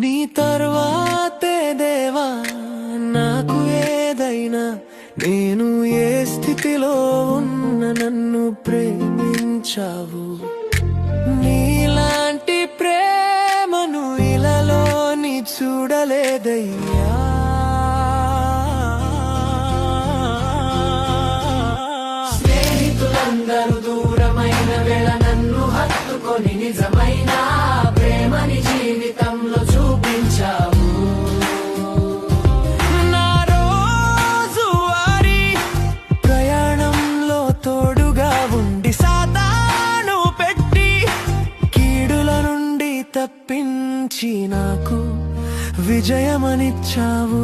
నీ తర్వాతే దేవా నాకు ఏదైనా నేను ఏ స్థితిలో ఉన్న నన్ను ప్రేమించావు. నీలాంటి ప్రేమను ఇలాలోని చూడలేదయ్యా. స్నేహితులందరూ దూరమైన వేళ నన్ను హత్తుకొని నిజమైన తప్పించి నాకు విజయమనిచ్చావు.